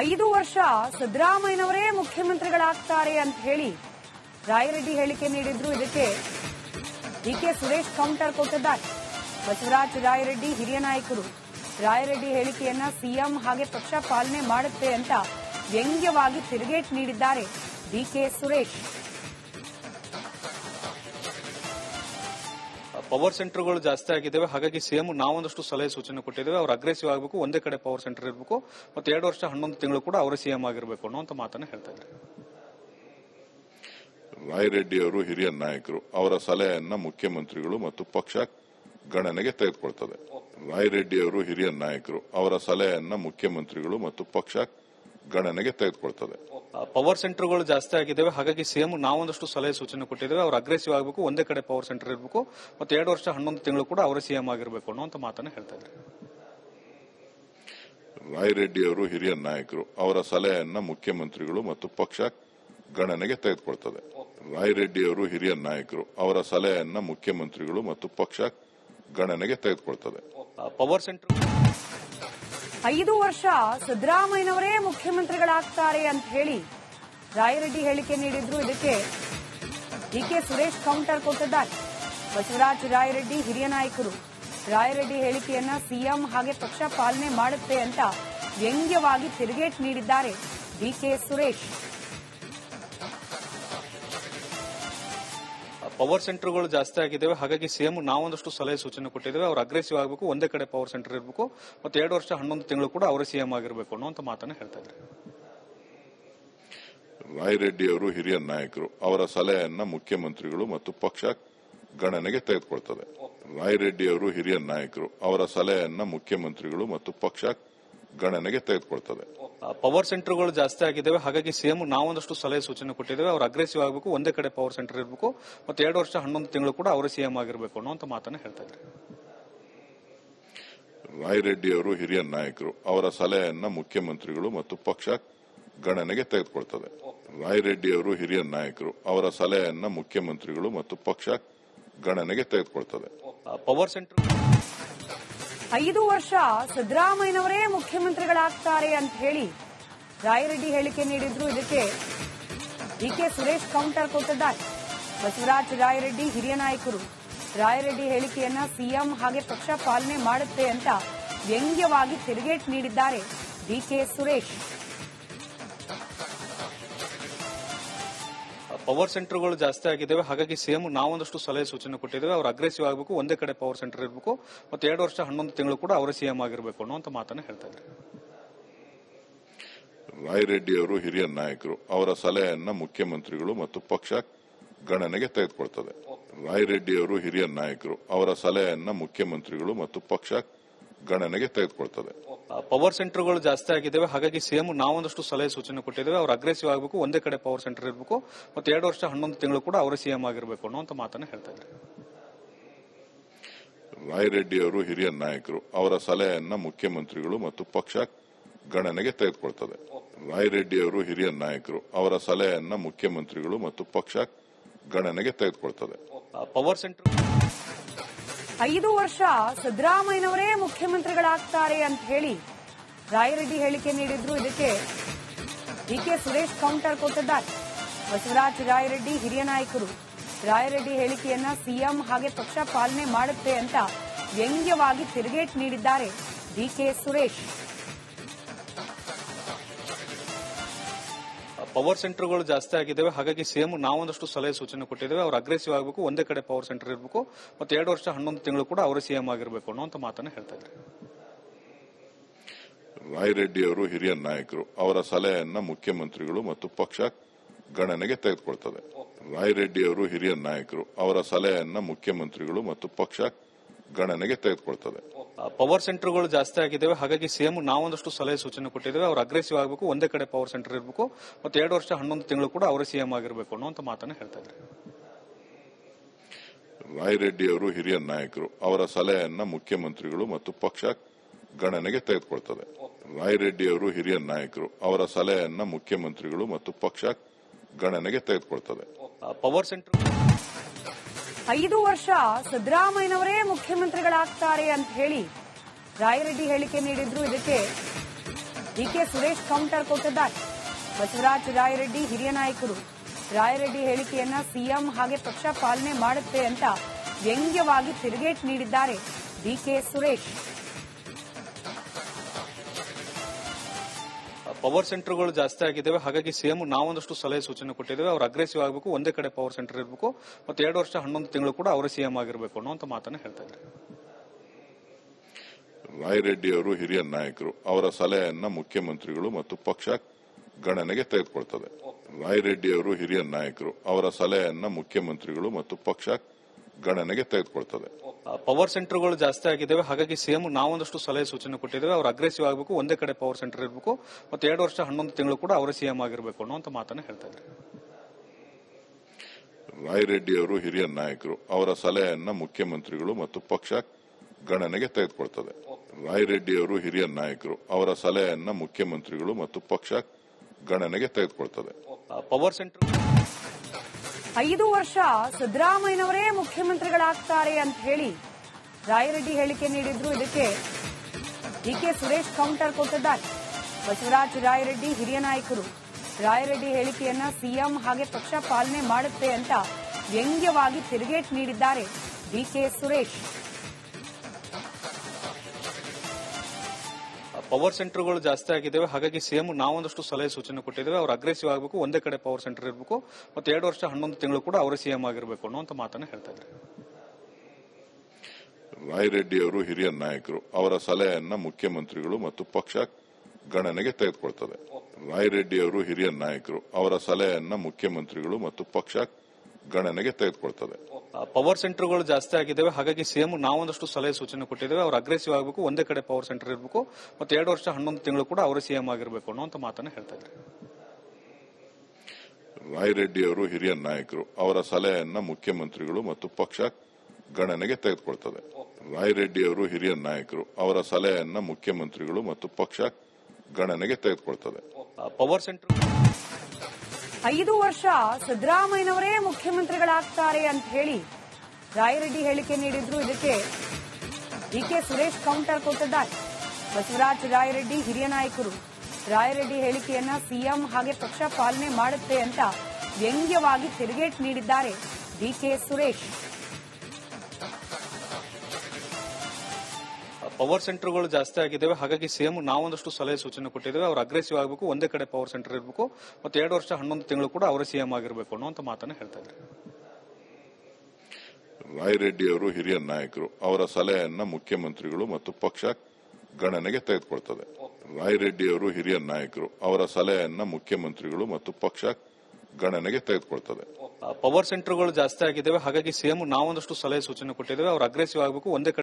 ಐದು ವರ್ಷ ಸಿದ್ದರಾಮಯ್ಯನವರೇ ಮುಖ್ಯಮಂತ್ರಿಗಳಾಗ್ತಾರೆ ಅಂತ ಹೇಳಿ ರಾಯರೆಡ್ಡಿ ಹೇಳಿಕೆ ನೀಡಿದ್ರು. ಇದಕ್ಕೆ ಡಿಕೆ ಸುರೇಶ್ ಕೌಂಟರ್ ಕೊಟ್ಟಿದ್ದಾರೆ. ಬಸವರಾಜ ರಾಯರೆಡ್ಡಿ ಹಿರಿಯ ನಾಯಕರು. ರಾಯರೆಡ್ಡಿ ಹೇಳಿಕೆಯನ್ನ ಸಿಎಂ ಹಾಗೆ ಪಕ್ಷ ಪಾಲನೆ ಮಾಡುತ್ತೆ ಅಂತ ವ್ಯಂಗ್ಯವಾಗಿ ತಿರುಗೇಟ್ ನೀಡಿದ್ದಾರೆ ಡಿಕೆ ಸುರೇಶ್. ಪವರ್ ಸೆಂಟರ್ಗಳು ಜಾಸ್ತಿ ಆಗಿದ್ದಾವೆ. ಹಾಗಾಗಿ ಸಿಎಂ ನಾವೊಂದಷ್ಟು ಸಲಹೆ ಸೂಚನೆ ಕೊಟ್ಟಿದ್ದೇವೆ. ಅವ್ರು ಅಗ್ರೆಸಿವ್ ಆಗಬೇಕು ಒಂದೇ ಕಡೆ ಪವರ್ ಸೆಂಟರ್ ಇರಬೇಕು. ಮತ್ತೆ ಎರಡು ವರ್ಷ ಹನ್ನೊಂದು ತಿಂಗಳು ಕೂಡ ಅವರೇ ಸಿಎಂ ಆಗಿರಬೇಕು ಅನ್ನೋ ಮಾತನ್ನ ಹೇಳ್ತಾ ಇದ್ದಾರೆ. ರಾಯರೆಡ್ಡಿ ಅವರು ಹಿರಿಯ ನಾಯಕರು. ಅವರ ಸಲಹೆಯನ್ನ ಮುಖ್ಯಮಂತ್ರಿಗಳು ಮತ್ತು ಪಕ್ಷ ಗಣನೆಗೆ ತೆಗೆದುಕೊಳ್ತದೆ. ರಾಯರೆಡ್ಡಿ ಅವರು ಹಿರಿಯ ನಾಯಕರು. ಅವರ ಸಲಹೆಯನ್ನ ಮುಖ್ಯಮಂತ್ರಿಗಳು ಮತ್ತು ಪಕ್ಷ ಗಣನೆಗೆ ತೆಗೆದುಕೊಳ್ತದೆ. ಪವರ್ ಸೆಂಟರ್ಗಳು ಜಾಸ್ತಿ ಆಗಿದ್ದಾವೆ. ಹಾಗಾಗಿ ಸಿಎಂ ನಾವೊಂದಷ್ಟು ಸಲಹೆ ಸೂಚನೆ ಕೊಟ್ಟಿದ್ದೇವೆ. ಅವ್ರು ಅಗ್ರೆಸಿವ್ ಆಗಬೇಕು ಒಂದೇ ಕಡೆ ಪವರ್ ಸೆಂಟರ್ ಇರಬೇಕು ಮತ್ತೆ ಎರಡು ವರ್ಷ ಹನ್ನೊಂದು ತಿಂಗಳು ಕೂಡ ಅವರೇ ಸಿಎಂ ಆಗಿರಬೇಕು ಅನ್ನೋ ಮಾತನ್ನ ಹೇಳ್ತಾ ಇದ್ದಾರೆ. ರಾಯರೆಡ್ಡಿ ಅವರು ಹಿರಿಯ ನಾಯಕರು ಅವರ ಸಲಹೆಯನ್ನ ಮುಖ್ಯಮಂತ್ರಿಗಳು ಮತ್ತು ಪಕ್ಷ ಗಣನೆಗೆ ತೆಗೆದುಕೊಳ್ತದೆ. ರಾಯರೆಡ್ಡಿ ಅವರು ಹಿರಿಯ ನಾಯಕರು ಅವರ ಸಲಹೆಯನ್ನ ಮುಖ್ಯಮಂತ್ರಿಗಳು ಮತ್ತು ಪಕ್ಷ ಗಣನೆಗೆ ತೆಗೆದುಕೊಳ್ತದೆ. ಪವರ್ ಸೆಂಟರ್ ಐದು ವರ್ಷ ಸಿದ್ದರಾಮಯ್ಯನವರೇ ಮುಖ್ಯಮಂತ್ರಿಗಳಾಗ್ತಾರೆ ಅಂತ ಹೇಳಿ ರಾಯರೆಡ್ಡಿ ಹೇಳಿಕೆ ನೀಡಿದ್ರು. ಇದಕ್ಕೆ ಡಿಕೆ ಸುರೇಶ್ ಕೌಂಟರ್ ಕೊಟ್ಟಿದ್ದಾರೆ. ಬಸವರಾಜ್ ರಾಯರೆಡ್ಡಿ ಹಿರಿಯ ನಾಯಕರು. ರಾಯರೆಡ್ಡಿ ಹೇಳಿಕೆಯನ್ನ ಸಿಎಂ ಹಾಗೆ ಪಕ್ಷ ಪಾಲನೆ ಮಾಡುತ್ತೆ ಅಂತ ವ್ಯಂಗ್ಯವಾಗಿ ತಿರುಗೇಟ್ ನೀಡಿದ್ದಾರೆ ಡಿಕೆ ಸುರೇಶ್. ಪವರ್ ಸೆಂಟರ್ಗಳು ಜಾಸ್ತಿ ಆಗಿದ್ದಾವೆ. ಹಾಗಾಗಿ ಸೇಮ್ ನಾವೊಂದಷ್ಟು ಸಲಹೆ ಸೂಚನೆ ಕೊಟ್ಟಿದ್ದೇವೆ. ಅವ್ರು ಅಗ್ರೆಸಿವ್ ಆಗಬೇಕು ಒಂದೇ ಕಡೆ ಪವರ್ ಸೆಂಟರ್ ಇರಬೇಕು. ಮತ್ತೆ ಎರಡು ವರ್ಷ ಹನ್ನೊಂದು ತಿಂಗಳು ಕೂಡ ಅವರೇ ಸಿಎಂ ಆಗಿರಬೇಕು ಅನ್ನೋ ಮಾತನ್ನ ಹೇಳ್ತಾ ಇದ್ದಾರೆ. ರಾಯರೆಡ್ಡಿ ಅವರು ಹಿರಿಯ ನಾಯಕರು. ಅವರ ಸಲಹೆಯನ್ನ ಮುಖ್ಯಮಂತ್ರಿಗಳು ಮತ್ತು ಪಕ್ಷ ಗಣನೆಗೆ ತೆಗೆದುಕೊಳ್ತದೆ. ರಾಯರೆಡ್ಡಿ ಅವರು ಹಿರಿಯ ನಾಯಕರು. ಅವರ ಸಲಹೆಯನ್ನ ಮುಖ್ಯಮಂತ್ರಿಗಳು ಮತ್ತು ಪಕ್ಷ ಗಣನೆಗೆ ತೆಗೆದುಕೊಳ್ತದೆ. ಪವರ್ ಸೆಂಟರ್ಗಳು ಜಾಸ್ತಿ ಆಗಿದ್ದಾವೆ. ಹಾಗಾಗಿ ಸಿಎಂ ನಾವೊಂದಷ್ಟು ಸಲಹೆ ಸೂಚನೆ ಕೊಟ್ಟಿದ್ದೇವೆ. ಅವ್ರು ಅಗ್ರೆಸಿವ್ ಆಗಬೇಕು ಒಂದೇ ಕಡೆ ಪವರ್ ಸೆಂಟರ್ ಇರಬೇಕು ಮತ್ತೆ ಎರಡು ವರ್ಷ ಹನ್ನೊಂದು ತಿಂಗಳು ಕೂಡ ಅವರು ಸಿಎಂ ಆಗಿರಬೇಕು ಅನ್ನೋ ಮಾತನ್ನ ಹೇಳ್ತಾ ಇದ್ದಾರೆ. ರಾಯರೆಡ್ಡಿ ಅವರು ಹಿರಿಯ ನಾಯಕರು ಅವರ ಸಲಹೆಯನ್ನ ಮುಖ್ಯಮಂತ್ರಿಗಳು ಮತ್ತು ಪಕ್ಷ ಗಣನೆಗೆ ತೆಗೆದುಕೊಳ್ತದೆ. ರಾಯರೆಡ್ಡಿ ಅವರು ಹಿರಿಯ ನಾಯಕರು ಅವರ ಸಲಹೆಯನ್ನ ಮುಖ್ಯಮಂತ್ರಿಗಳು ಮತ್ತು ಪಕ್ಷ ಗಣನೆಗೆ ತೆಗೆದುಕೊಳ್ತದೆ. ಪವರ್ ಸೆಂಟರ್ ಐದು ವರ್ಷ ಸಿದ್ದರಾಮಯ್ಯನವರೇ ಮುಖ್ಯಮಂತ್ರಿಗಳಾಗ್ತಾರೆ ಅಂತ ಹೇಳಿ ರಾಯರೆಡ್ಡಿ ಹೇಳಿಕೆ ನೀಡಿದ್ರು. ಇದಕ್ಕೆ ಡಿಕೆ ಸುರೇಶ್ ಕೌಂಟರ್ ಕೊಟ್ಟಿದ್ದಾರೆ. ಬಸವರಾಜ್ ರಾಯರೆಡ್ಡಿ ಹಿರಿಯ ನಾಯಕರು. ರಾಯರೆಡ್ಡಿ ಹೇಳಿಕೆಯನ್ನ ಸಿಎಂ ಹಾಗೆ ಪಕ್ಷ ಪಾಲನೆ ಮಾಡುತ್ತೆ ಅಂತ ವ್ಯಂಗ್ಯವಾಗಿ ತಿರುಗೇಟ್ ನೀಡಿದ್ದಾರೆ ಡಿಕೆ ಸುರೇಶ್. ಪವರ್ ಸೆಂಟರ್ಗಳು ಜಾಸ್ತಿ ಆಗಿದ್ದಾವೆ. ಹಾಗಾಗಿ ಸೇಮ್ ನಾವೊಂದಷ್ಟು ಸಲಹೆ ಸೂಚನೆ ಕೊಟ್ಟಿದ್ದೇವೆ. ಅವ್ರು ಅಗ್ರೆಸಿವ್ ಆಗಬೇಕು, ಒಂದೇ ಕಡೆ ಪವರ್ ಸೆಂಟರ್ ಇರಬೇಕು. ಮತ್ತೆ ಎರಡು ವರ್ಷ, ಹನ್ನೊಂದು ತಿಂಗಳು ಕೂಡ ಅವರೇ ಸಿಎಂ ಆಗಿರಬೇಕು ಅನ್ನೋ ಮಾತನ್ನ ಹೇಳ್ತಾ ಇದ್ದಾರೆ. ರಾಯರೆಡ್ಡಿ ಅವರು ಹಿರಿಯ ನಾಯಕರು. ಅವರ ಸಲಹೆಯನ್ನ ಮುಖ್ಯಮಂತ್ರಿಗಳು ಮತ್ತು ಪಕ್ಷ ಗಣನೆಗೆ ತೆಗೆದುಕೊಳ್ತದೆ. ರಾಯರೆಡ್ಡಿ ಅವರು ಹಿರಿಯ ನಾಯಕರು. ಅವರ ಸಲಹೆಯನ್ನ ಮುಖ್ಯಮಂತ್ರಿಗಳು ಮತ್ತು ಪಕ್ಷ ಗಣನೆಗೆ ತೆಗೆದುಕೊಳ್ತದೆ. ಪವರ್ ಸೆಂಟರ್ಗಳು ಜಾಸ್ತಿ ಆಗಿದ್ದಾವೆ. ಹಾಗಾಗಿ ಸಿಎಂ ನಾವೊಂದಷ್ಟು ಸಲಹೆ ಸೂಚನೆ ಕೊಟ್ಟಿದ್ದೇವೆ. ಅವ್ರು ಅಗ್ರೆಸಿವ್ ಆಗಬೇಕು ಒಂದೇ ಕಡೆ ಪವರ್ ಸೆಂಟರ್ ಇರಬೇಕು. ಮತ್ತೆ ಎರಡು ವರ್ಷ ಹನ್ನೊಂದು ತಿಂಗಳು ಕೂಡ ಅವರೇ ಸಿಎಂ ಆಗಿರಬೇಕು ಅನ್ನೋ ಮಾತನ್ನ ಹೇಳ್ತಾ ಇದ್ದಾರೆ. ರಾಯರೆಡ್ಡಿ ಅವರು ಹಿರಿಯ ನಾಯಕರು. ಅವರ ಸಲಹೆಯನ್ನ ಮುಖ್ಯಮಂತ್ರಿಗಳು ಮತ್ತು ಪಕ್ಷ ಗಣನೆಗೆ ತೆಗೆದುಕೊಳ್ತದೆ. ರಾಯರೆಡ್ಡಿ ಅವರು ಹಿರಿಯ ನಾಯಕರು. ಅವರ ಸಲಹೆಯನ್ನ ಮುಖ್ಯಮಂತ್ರಿಗಳು ಮತ್ತು ಪಕ್ಷ ಗಣನೆಗೆ ತೆಗೆದುಕೊಳ್ತದೆ. ಪವರ್ ಸೆಂಟರ್ ಐದು ವರ್ಷ ಸಿದ್ದರಾಮಯ್ಯನವರೇ ಮುಖ್ಯಮಂತ್ರಿಗಳಾಗ್ತಾರೆ ಅಂತ ಹೇಳಿ ರಾಯರೆಡ್ಡಿ ಹೇಳಿಕೆ ನೀಡಿದ್ರು. ಇದಕ್ಕೆ ಡಿಕೆ ಸುರೇಶ್ ಕೌಂಟರ್ ಕೊಟ್ಟಿದ್ದಾರೆ. ಬಸವರಾಜ್ ರಾಯರೆಡ್ಡಿ ಹಿರಿಯ ನಾಯಕರು. ರಾಯರೆಡ್ಡಿ ಹೇಳಿಕೆಯನ್ನ ಸಿಎಂ ಹಾಗೆ ಪಕ್ಷ ಪಾಲನೆ ಮಾಡುತ್ತೆ ಅಂತ ವ್ಯಂಗ್ಯವಾಗಿ ತಿರುಗೇಟ್ ನೀಡಿದ್ದಾರೆ ಡಿಕೆ ಸುರೇಶ್. ಪವರ್ ಸೆಂಟರ್ಗಳು ಜಾಸ್ತಿ ಆಗಿದ್ದಾವೆ. ಹಾಗಾಗಿ ಸೇಮ್ ನಾವೊಂದಷ್ಟು ಸಲಹೆ ಸೂಚನೆ ಕೊಟ್ಟಿದ್ದೇವೆ. ಅವ್ರು ಅಗ್ರೆಸಿವ್ ಆಗಬೇಕು, ಒಂದೇ ಕಡೆ ಪವರ್ ಸೆಂಟರ್ ಇರಬೇಕು, ಮತ್ತೆ ಎರಡು ವರ್ಷ ಹನ್ನೊಂದು ತಿಂಗಳು ಕೂಡ ಅವರು ಸಿಎಂ ಆಗಿರಬೇಕು ಅನ್ನೋ ಮಾತನ್ನ ಹೇಳ್ತಾ ಇದ್ದಾರೆ. ರಾಯರೆಡ್ಡಿ ಅವರು ಹಿರಿಯ ನಾಯಕರು. ಅವರ ಸಲಹೆಯನ್ನ ಮುಖ್ಯಮಂತ್ರಿಗಳು ಮತ್ತು ಪಕ್ಷ ಗಣನೆಗೆ ತೆಗೆದುಕೊಳ್ತದೆ. ರಾಯರೆಡ್ಡಿ ಅವರು ಹಿರಿಯ ನಾಯಕರು. ಅವರ ಸಲಹೆಯನ್ನ ಮುಖ್ಯಮಂತ್ರಿಗಳು ಮತ್ತು ಪಕ್ಷ ಗಣನೆಗೆ ತೆಗೆದುಕೊಳ್ತದೆ. ಪವರ್ ಸೆಂಟರ್ಗಳು ಜಾಸ್ತಿ ಆಗಿದ್ದಾವೆ. ಹಾಗಾಗಿ ಸಿಎಂ ನಾವೊಂದಷ್ಟು ಸಲಹೆ ಸೂಚನೆ ಕೊಟ್ಟಿದ್ದೇವೆ. ಅವ್ರು ಅಗ್ರೆಸಿವ್ ಆಗಬೇಕು ಒಂದೇ ಕಡೆ ಪವರ್ ಸೆಂಟರ್ ಇರಬೇಕು. ಮತ್ತೆ ಎರಡು ವರ್ಷ ಹನ್ನೊಂದು ತಿಂಗಳು ಕೂಡ ಅವರೇ ಸಿಎಂ ಆಗಿರಬೇಕು ಅನ್ನುವಂತ ಮಾತನ್ನ ಹೇಳ್ತಾ ಇದ್ದಾರೆ. ರಾಯರೆಡ್ಡಿ ಅವರು ಹಿರಿಯ ನಾಯಕರು. ಅವರ ಸಲಹೆಯನ್ನ ಮುಖ್ಯಮಂತ್ರಿಗಳು ಮತ್ತು ಪಕ್ಷ ಗಣನೆಗೆ ತೆಗೆದುಕೊಳ್ತದೆ. ರಾಯರೆಡ್ಡಿ ಅವರು ಹಿರಿಯ ನಾಯಕರು. ಅವರ ಸಲಹೆಯನ್ನ ಮುಖ್ಯಮಂತ್ರಿಗಳು ಮತ್ತು ಪಕ್ಷ ಗಣನೆಗೆ ತೆಗೆದುಕೊಳ್ತದೆ. ಪವರ್ ಸೆಂಟರ್ ಐದು ವರ್ಷ ಸಿದ್ದರಾಮಯ್ಯನವರೇ ಮುಖ್ಯಮಂತ್ರಿಗಳಾಗ್ತಾರೆ ಅಂತ ಹೇಳಿ ರಾಯರೆಡ್ಡಿ ಹೇಳಿಕೆ ನೀಡಿದ್ರು. ಇದಕ್ಕೆ ಡಿ ಕೆ ಸುರೇಶ್ ಕೌಂಟರ್ ಕೊಟ್ಟಿದ್ದಾರೆ. ಬಸವರಾಜ್ ರಾಯರೆಡ್ಡಿ ಹಿರಿಯ ನಾಯಕರು. ರಾಯರೆಡ್ಡಿ ಹೇಳಿಕೆಯನ್ನ ಸಿಎಂ ಹಾಗೆ ಪಕ್ಷ ಪಾಲನೆ ಮಾಡುತ್ತೆ ಅಂತ ವ್ಯಂಗ್ಯವಾಗಿ ತಿರುಗೇಟ್ ನೀಡಿದ್ದಾರೆ ಡಿಕೆ ಸುರೇಶ್. ಪವರ್ ಸೆಂಟರ್ಗಳು ಜಾಸ್ತಿ ಆಗಿದ್ದಾವೆ. ಹಾಗಾಗಿ ಸಿಎಂ ನಾವೊಂದಷ್ಟು ಸಲಹೆ ಸೂಚನೆ ಕೊಟ್ಟಿದ್ದೇವೆ. ಅವ್ರು ಅಗ್ರೆಸಿವ್ ಆಗಬೇಕು ಒಂದೇ ಕಡೆ ಪವರ್ ಸೆಂಟರ್ ಇರಬೇಕು. ಮತ್ತೆ ಎರಡು ವರ್ಷ ಹನ್ನೊಂದು ತಿಂಗಳು ಕೂಡ ಅವರೇ ಸಿಎಂ ಆಗಿರಬೇಕು ಅನ್ನುವಂತ ಮಾತನ್ನ ಹೇಳ್ತಾ ಇದ್ದಾರೆ. ರಾಯರೆಡ್ಡಿ ಅವರು ಹಿರಿಯ ನಾಯಕರು. ಅವರ ಸಲಹೆಯನ್ನ ಮುಖ್ಯಮಂತ್ರಿಗಳು ಮತ್ತು ಪಕ್ಷ ಗಣನೆಗೆ ತೆಗೆದುಕೊಳ್ತದೆ. ರಾಯರೆಡ್ಡಿ ಅವರು ಹಿರಿಯ ನಾಯಕರು. ಅವರ ಸಲಹೆಯನ್ನ ಮುಖ್ಯಮಂತ್ರಿಗಳು ಮತ್ತು ಪಕ್ಷ ಗಣನೆಗೆ ತೆಗೆದುಕೊಳ್ತದೆ. ಪವರ್ ಸೆಂಟರ್ಗಳು ಜಾಸ್ತಿ ಆಗಿದ್ದಾವೆ. ಹಾಗಾಗಿ ಸಿಎಂ ನಾವೊಂದಷ್ಟು ಸಲಹೆ ಸೂಚನೆ ಕೊಟ್ಟಿದ್ದೇವೆ. ಅವ್ರು ಅಗ್ರೆಸಿವ್ ಆಗಬೇಕು ಒಂದೇ ಕಡೆ ಪವರ್ ಸೆಂಟರ್ ಇರಬೇಕು ಮತ್ತೆ ಎರಡು ವರ್ಷ ಹನ್ನೊಂದು ತಿಂಗಳು ಕೂಡ ಅವರೇ ಸಿಎಂ ಆಗಿರಬೇಕು ಅನ್ನುವಂತ ಮಾತನ್ನ ಹೇಳ್ತಾ ಇದ್ದಾರೆ. ರಾಯರೆಡ್ಡಿ ಅವರು ಹಿರಿಯ ನಾಯಕರು. ಅವರ ಸಲಹೆಯನ್ನ ಮುಖ್ಯಮಂತ್ರಿಗಳು ಮತ್ತು ಪಕ್ಷ ಗಣನೆಗೆ ತೆಗೆದುಕೊಳ್ತದೆ. ರಾಯರೆಡ್ಡಿ ಅವರು ಹಿರಿಯ ನಾಯಕರು. ಅವರ ಸಲಹೆಯನ್ನ ಮುಖ್ಯಮಂತ್ರಿಗಳು ಮತ್ತು ಪಕ್ಷ ಗಣನೆಗೆ ತೆಗೆದುಕೊಳ್ತದೆ. ಪವರ್ ಸೆಂಟರ್ ಐದು ವರ್ಷ ಸಿದ್ದರಾಮಯ್ಯನವರೇ ಮುಖ್ಯಮಂತ್ರಿಗಳಾಗ್ತಾರೆ ಅಂತ ಹೇಳಿ ರಾಯರೆಡ್ಡಿ ಹೇಳಿಕೆ ನೀಡಿದ್ರು. ಇದಕ್ಕೆ ಡಿಕೆ ಸುರೇಶ್ ಕೌಂಟರ್ ಕೊಟ್ಟಿದ್ದಾರೆ. ಬಸವರಾಜ್ ರಾಯರೆಡ್ಡಿ ಹಿರಿಯ ನಾಯಕರು. ರಾಯರೆಡ್ಡಿ ಹೇಳಿಕೆಯನ್ನ ಸಿಎಂ ಹಾಗೆ ಪಕ್ಷ ಪಾಲನೆ ಮಾಡುತ್ತೆ ಅಂತ ವ್ಯಂಗ್ಯವಾಗಿ ತಿರುಗೇಟ್ ನೀಡಿದ್ದಾರೆ ಡಿಕೆ ಸುರೇಶ್. ಪವರ್ ಸೆಂಟರ್ಗಳು ಜಾಸ್ತಿ ಆಗಿದ್ದಾವೆ. ಹಾಗಾಗಿ ಸೇಮ್ ನಾವೊಂದಷ್ಟು ಸಲಹೆ ಸೂಚನೆ ಕೊಟ್ಟಿದ್ದೇವೆ. ಅವ್ರು ಅಗ್ರೆಸಿವ್ ಆಗಬೇಕು ಒಂದೇ ಕಡೆ ಪವರ್ ಸೆಂಟರ್ ಇರಬೇಕು. ಮತ್ತೆ ಎರಡು ವರ್ಷ ಹನ್ನೊಂದು ತಿಂಗಳು ಕೂಡ ಅವರೇ ಸಿಎಂ ಆಗಿರಬೇಕು ಅನ್ನುವಂತ ಮಾತನ್ನ ಹೇಳ್ತಾ ಇದ್ದಾರೆ. ರಾಯರೆಡ್ಡಿ ಅವರು ಹಿರಿಯ ನಾಯಕರು. ಅವರ ಸಲಹೆಯನ್ನ ಮುಖ್ಯಮಂತ್ರಿಗಳು ಮತ್ತು ಪಕ್ಷ ಗಣನೆಗೆ ತೆಗೆದುಕೊಳ್ತದೆ ರಾಯರೆಡ್ಡಿ ಅವರು ಹಿರಿಯ ನಾಯಕರು. ಅವರ ಸಲಹೆಯನ್ನ ಮುಖ್ಯಮಂತ್ರಿಗಳು ಮತ್ತು ಪಕ್ಷ ಗಣನೆಗೆ ತೆಗೆದುಕೊಳ್ತದೆ. ಪವರ್ ಸೆಂಟರ್ಗಳು ಜಾಸ್ತಿ ಆಗಿದ್ದಾವೆ. ಹಾಗಾಗಿ ಸಿಎಂ ನಾವೊಂದಷ್ಟು ಸಲಹೆ ಸೂಚನೆ ಕೊಟ್ಟಿದ್ದೇವೆ. ಅವ್ರು ಅಗ್ರೆಸಿವ್ ಆಗಬೇಕು ಒಂದೇ ಕಡೆ ಪವರ್ ಸೆಂಟರ್ ಇರಬೇಕು ಮತ್ತೆ ಎರಡು ವರ್ಷ ಹನ್ನೊಂದು ತಿಂಗಳು ಕೂಡ ಅವರು ಸಿಎಂ ಆಗಿರಬೇಕು ಅನ್ನುವಂತ ಮಾತನ್ನ ಹೇಳ್ತಾ ಇದ್ದಾರೆ. ರಾಯರೆಡ್ಡಿ ಅವರು ಹಿರಿಯ ನಾಯಕರು. ಅವರ ಸಲಹೆಯನ್ನ ಮುಖ್ಯಮಂತ್ರಿಗಳು ಮತ್ತು ಪಕ್ಷ ಗಣನೆಗೆ ತೆಗೆದುಕೊಳ್ತದೆ. ರಾಯರೆಡ್ಡಿ ಅವರು ಹಿರಿಯ ನಾಯಕರು. ಅವರ ಸಲಹೆಯನ್ನ ಮುಖ್ಯಮಂತ್ರಿಗಳು ಮತ್ತು ಪಕ್ಷ ಗಣನೆಗೆ ತೆಗೆದುಕೊಳ್ತದೆ. ಪವರ್ ಸೆಂಟರ್ ಐದು ವರ್ಷ ಸಿದ್ದರಾಮಯ್ಯನವರೇ ಮುಖ್ಯಮಂತ್ರಿಗಳಾಗ್ತಾರೆ ಅಂತ ಹೇಳಿ ರಾಯರೆಡ್ಡಿ ಹೇಳಿಕೆ ನೀಡಿದ್ರು. ಇದಕ್ಕೆ ಡಿಕೆ ಸುರೇಶ್ ಕೌಂಟರ್ ಕೊಟ್ಟಿದ್ದಾರೆ. ಬಸವರಾಜ್ ರಾಯರೆಡ್ಡಿ ಹಿರಿಯ ನಾಯಕರು. ರಾಯರೆಡ್ಡಿ ಹೇಳಿಕೆಯನ್ನ ಸಿಎಂ ಹಾಗೆ ಪಕ್ಷ ಪಾಲನೆ ಮಾಡುತ್ತೆ ಅಂತ ವ್ಯಂಗ್ಯವಾಗಿ ತಿರುಗೇಟ್ ನೀಡಿದ್ದಾರೆ ಡಿಕೆ ಸುರೇಶ್. ಪವರ್ ಸೆಂಟರ್ಗಳು ಜಾಸ್ತಿ ಆಗಿದ್ದಾವೆ. ಹಾಗಾಗಿ ಸಿಎಂ ನಾವೊಂದಷ್ಟು ಸಲಹೆ ಸೂಚನೆ ಕೊಟ್ಟಿದ್ದೇವೆ. ಅವ್ರು ಅಗ್ರೆಸಿವ್ ಆಗಬೇಕು ಒಂದೇ ಕಡೆ ಪವರ್ ಸೆಂಟರ್ ಇರಬೇಕು. ಮತ್ತೆ ಎರಡು ವರ್ಷ ಹನ್ನೊಂದು ತಿಂಗಳು ಕೂಡ ಅವರೇ ಸಿಎಂ ಆಗಿರಬೇಕು ಅನ್ನುವಂತ ಮಾತನ್ನ ಹೇಳ್ತಾ ಇದ್ದಾರೆ. ರಾಯರೆಡ್ಡಿ ಅವರು ಹಿರಿಯ ನಾಯಕರು. ಅವರ ಸಲಹೆಯನ್ನ ಮುಖ್ಯಮಂತ್ರಿಗಳು ಮತ್ತು ಪಕ್ಷ ಗಣನೆಗೆ ತೆಗೆದುಕೊಳ್ತದೆ. ರಾಯರೆಡ್ಡಿ ಅವರು ಹಿರಿಯ ನಾಯಕರು. ಅವರ ಸಲಹೆಯನ್ನ ಮುಖ್ಯಮಂತ್ರಿಗಳು ಮತ್ತು ಪಕ್ಷ ಗಣನೆಗೆ ತೆಗೆದುಕೊಳ್ತದೆ. ಪವರ್ ಸೆಂಟರ್ಗಳು ಜಾಸ್ತಿ ಆಗಿದ್ದಾವೆ. ಹಾಗಾಗಿ ಸಿಎಂ ನಾವೊಂದಷ್ಟು ಸಲಹೆ ಸೂಚನೆ ಕೊಟ್ಟಿದ್ದೇವೆ. ಅವ್ರು ಅಗ್ರೆಸಿವ್ ಆಗಬೇಕು ಒಂದೇ ಕಡೆ